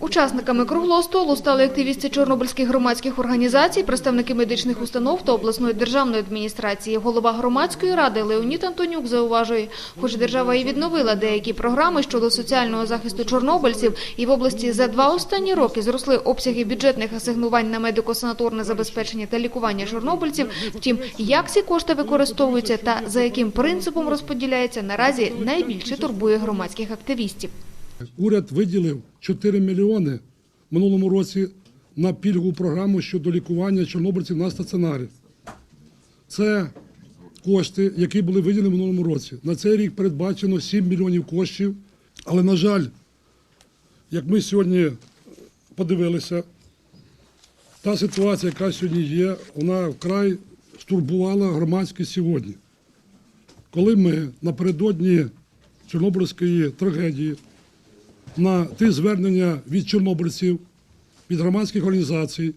Учасниками круглого столу стали активісти чорнобильських громадських організацій, представники медичних установ та обласної державної адміністрації. Голова громадської ради Леонід Антонюк зауважує, хоч держава і відновила деякі програми щодо соціального захисту чорнобильців, і в області за два останні роки зросли обсяги бюджетних асигнувань на медико-санаторне забезпечення та лікування чорнобильців. Втім, як ці кошти використовуються та за яким принципом розподіляється, наразі найбільше турбує громадських активістів. Уряд виділив 4 мільйони в минулому році на пільгову програму щодо лікування чорнобильців на стаціонарі. Це кошти, які були виділені в минулому році. На цей рік передбачено 7 мільйонів коштів. Але, на жаль, як ми сьогодні подивилися, та ситуація, яка сьогодні є, вона вкрай стурбувала громадськість сьогодні. Коли ми напередодні Чорнобильської трагедії на ті звернення від чорнобильців, від громадських організацій,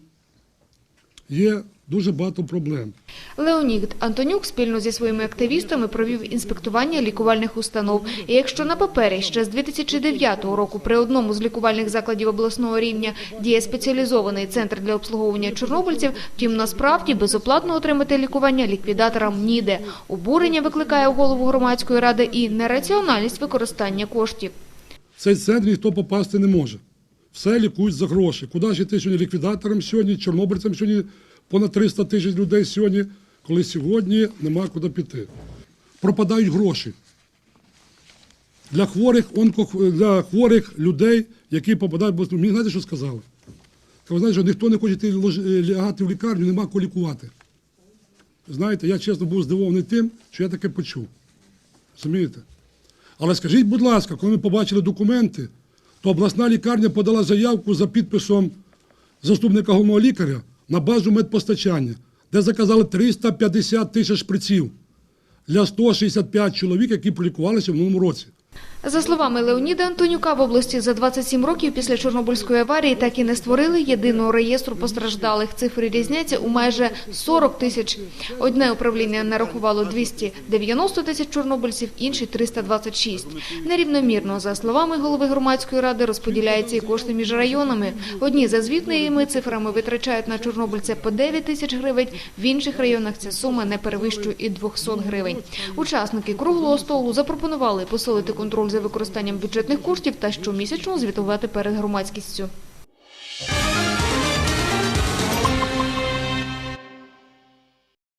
є дуже багато проблем. Леонід Антонюк спільно зі своїми активістами провів інспектування лікувальних установ. І якщо на папері ще з 2009 року при одному з лікувальних закладів обласного рівня діє спеціалізований центр для обслуговування чорнобильців, втім насправді безоплатно отримати лікування ліквідаторам ніде. Обурення викликає голову громадської ради і нераціональність використання коштів. Цей центр ніхто попасти не може. Все лікують за гроші. Куди ж йти сьогодні ліквідаторам сьогодні, чорнобильцям сьогодні понад 300 тисяч людей сьогодні, коли сьогодні нема куди піти. Пропадають гроші. Для хворих, онко, для хворих людей, які попадають. Мені знаєте, що сказали? Ви знаєте, що ніхто не хоче йти лож- лягати в лікарню, нема кого лікувати. Знаєте, я чесно був здивований тим, що я таке почув. Розумієте? Але скажіть, будь ласка, коли ми побачили документи, то обласна лікарня подала заявку за підписом заступника головного лікаря на базу медпостачання, де заказали 350 тисяч шприців для 165 чоловік, які пролікувалися в минулому році. За словами Леоніда Антонюка, в області за 27 років після Чорнобильської аварії так і не створили єдиного реєстру постраждалих. Цифри різняться у майже 40 тисяч. Одне управління нарахувало 290 тисяч чорнобильців, інші 326. Нерівномірно, за словами голови громадської ради, розподіляються і кошти між районами. Одні за звітними цифрами витрачають на чорнобильця по 9 тисяч гривень, в інших районах ця сума не перевищує і 200 гривень. Учасники круглого столу запропонували посилити контроль за використанням бюджетних коштів та щомісячно звітувати перед громадськістю.